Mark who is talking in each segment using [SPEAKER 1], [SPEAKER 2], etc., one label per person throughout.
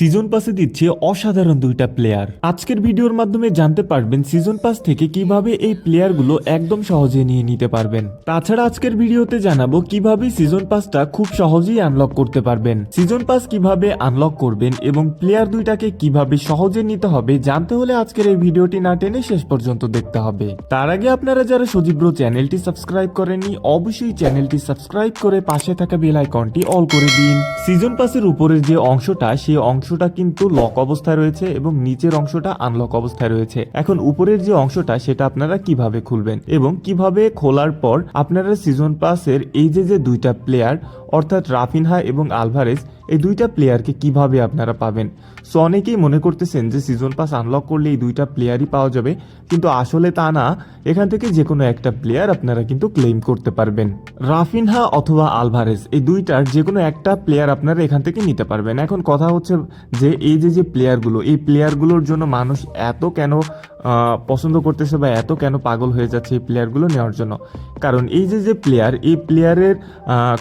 [SPEAKER 1] Season পাসে দিচ্ছে অসাধারণ দুইটা প্লেয়ার আজকের ভিডিওর মাধ্যমে জানতে পারবেন সিজন পাস থেকে কীভাবে এই প্লেয়ারগুলো একদম সহজে নিয়ে নিতে পারবেন। তাছাড়া আজকের ভিডিওতে জানাব কীভাবে সিজন পাসটা খুব সহজেই আনলক করতে পারবেন। সিজন পাস কীভাবে আনলক করবেন এবং প্লেয়ার দুইটাকে কীভাবে সহজে নিতে হবে জানতে হলে আজকের এই ভিডিওটি না টেনে শেষ পর্যন্ত দেখতে হবে। তার আগে আপনারা যারা সজীব্র চ্যানেলটি সাবস্ক্রাইব করেননি, অবশ্যই চ্যানেলটি সাবস্ক্রাইব করে পাশে থাকা বেল আইকনটি অল করে দিন। সিজন পাসের উপরের যে অংশটা, সেই অংশটা কিন্তু লক অবস্থায় রয়েছে এবং নিচের অংশটা আনলক অবস্থায় রয়েছে। এখন উপরের যে অংশটা, সেটা আপনারা কীভাবে খুলবেন এবং কীভাবে খোলার পর আপনারা সিজন পাসের এই যে যে দুইটা প্লেয়ার অর্থাৎ রাফিনহা এবং আলভারেজ, এই দুইটা প্লেয়ারকে কীভাবে আপনারা পাবেন? সো অনেকেই মনে করতেছেন যে সিজন পাস আনলক করলে এই দুইটা প্লেয়ারই পাওয়া যাবে, কিন্তু আসলে তা না। এখান থেকে যে কোনো একটা প্লেয়ার আপনারা কিন্তু ক্লেম করতে পারবেন। রাফিনহা অথবা আলভারেজ, এই দুইটার যে কোনো একটা প্লেয়ার আপনারা এখান থেকে নিতে পারবেন। এখন কথা হচ্ছে যে এই যে যে প্লেয়ারগুলো এই প্লেয়ারগুলোর জন্য মানুষ এত কেন পছন্দ করতেছে বা এত কেন পাগল হয়ে যাচ্ছে এই প্লেয়ারগুলো নেওয়ার জন্য? কারণ এই যে যে প্লেয়ার এই প্লেয়ারের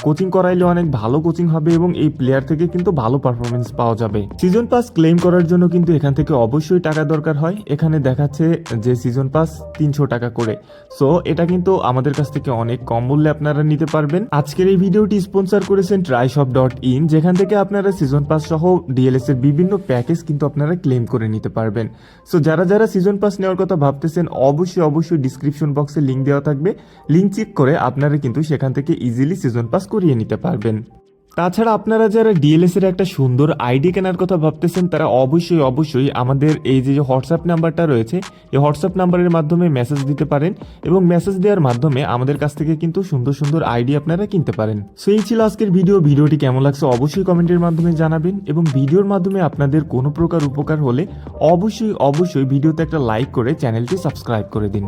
[SPEAKER 1] কোচিং করাইলে অনেক ভালো কোচিং হবে এবং এই প্লেয়ার থেকে কিন্তু ভালো পারফরমেন্স পাওয়া যাবে। সিজন পাস ক্লেম করার জন্য কিন্তু এখান থেকে অবশ্যই টাকা দরকার হয়। এখানে দেখাচ্ছে যে সিজন পাস তিনশো টাকা করে। সো এটা কিন্তু আমাদের কাছ থেকে অনেক কম মূল্যে আপনারা নিতে পারবেন। আজকের এই ভিডিওটি স্পন্সর করেছেন ট্রাইশপ ডট ইন যেখান থেকে আপনারা সিজন পাস সহ ডিএলএস এর বিভিন্ন প্যাকেজ কিন্তু আপনারা ক্লেম করে নিতে পারবেন। সো যারা যারা সিজন পাস নেওয়ার কথা ভাবতেছেন, অবশ্যই অবশ্যই ডিসক্রিপশন বক্সে লিঙ্ক দেওয়া থাকবে। লিঙ্ক চেক করে আপনারা কিন্তু সেখান থেকে ইজিলি সিজন পাস করিয়ে নিতে পারবেন। তাছাড়া আপনারা যারা ডিএলএস এর একটা সুন্দর আইডি কেনার কথা ভাবতেছেন, তারা অবশ্যই অবশ্যই আমাদের এই যে হোয়াটসঅ্যাপ নাম্বারটা রয়েছে, এই হোয়াটসঅ্যাপ নাম্বারের মাধ্যমে মেসেজ দিতে পারেন এবং মেসেজ দেওয়ার মাধ্যমে আমাদের কাছ থেকে কিন্তু সুন্দর সুন্দর আইডি আপনারা কিনতে পারেন। সেই ছিল আজকের ভিডিও ভিডিওটি কেমন লাগছে অবশ্যই কমেন্টের মাধ্যমে জানাবেন এবং ভিডিওর মাধ্যমে আপনাদের কোনো প্রকার উপকার হলে অবশ্যই অবশ্যই ভিডিওতে একটা লাইক করে চ্যানেলটি সাবস্ক্রাইব করে দিন।